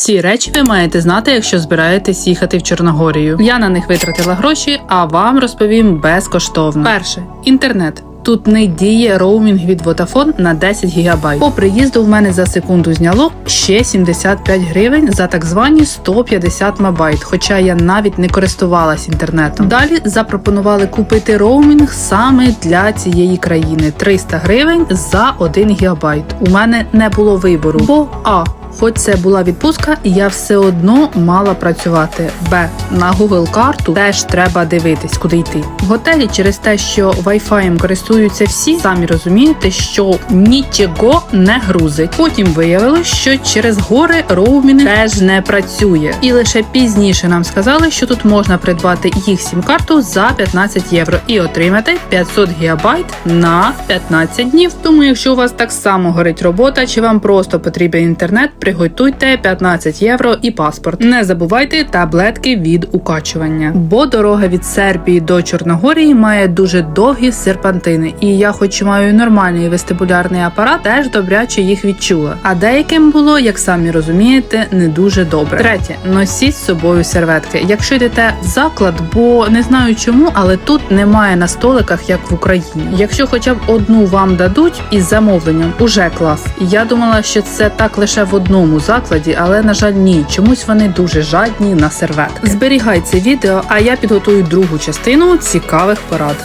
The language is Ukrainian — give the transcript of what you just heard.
Ці речі ви маєте знати, якщо збираєтесь їхати в Чорногорію. Я на них витратила гроші, а вам розповім безкоштовно. Перше інтернет. Тут не діє роумінг від Vodafone на 10 ГБ. По приїзду в мене за секунду зняло ще 75 гривень за так звані 150 МБ, хоча я навіть не користувалась інтернетом. Далі запропонували купити роумінг саме для цієї країни 300 гривень за 1 ГБ. У мене не було вибору, бо а. Хоч це була відпустка, я все одно мала працювати. Б. На Google карту теж треба дивитись, куди йти. В готелі через те, що Wi-Fi користуються всі, самі розумієте, що нічого не грузить. Потім виявилось, що через гори роумінг теж не працює. І лише пізніше нам сказали, що тут можна придбати їх сім-карту за 15 євро і отримати 500 гігабайт на 15 днів. Тому, якщо у вас так само горить робота, чи вам просто потрібен інтернет, приготуйте 15 євро і паспорт. Не забувайте таблетки від укачування, бо дорога від Сербії до Чорногорії має дуже довгі серпантини, і я, хоч маю нормальний вестибулярний апарат, теж добряче їх відчула. А деяким було, як самі розумієте, не дуже добре. Третє, носіть з собою серветки. Якщо йдете в заклад, бо не знаю чому, але тут немає на столиках, як в Україні. Якщо хоча б одну вам дадуть із замовленням, уже клас. Я думала, що це так лише в одному закладі, але на жаль, ні. Чомусь вони дуже жадні на серветки. Зберігай це відео, а я підготую другу частину цікавих порад.